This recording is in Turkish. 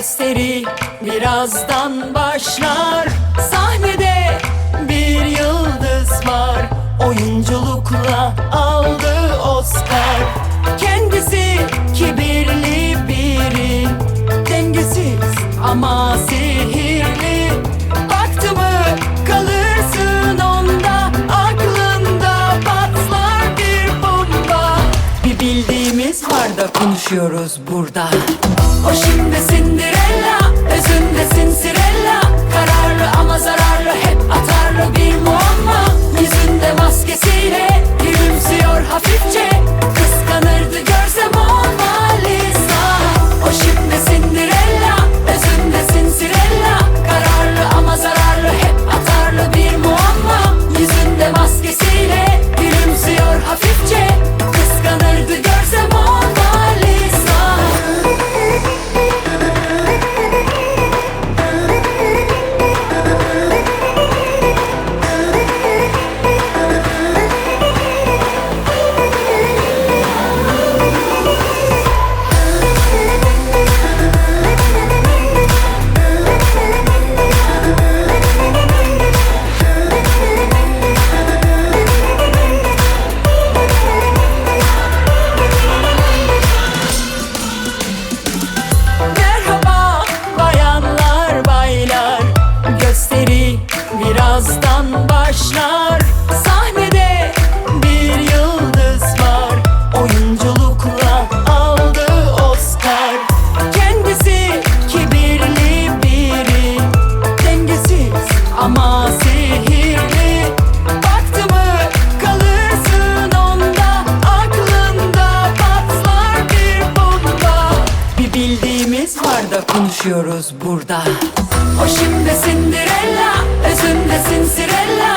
Gösteri birazdan başlar. Sahnede bir yıldız var. Oyunculukla aldı Oscar. Kendisi kibirli biri. Dengesiz ama sihirli. Baktı mı kalırsın onda. Aklında patlar bir bomba. Bir bildiğimiz var da konuşuyoruz burada O şimdi Cinderella Özünde Cinderella. Kararlı ama zararlı Hep atarlı bir muamma. Yüzünde maskesiyle Gülümsüyor hafifçe konuşuyoruz burada. O şimdi Cinderella Özünde Cinderella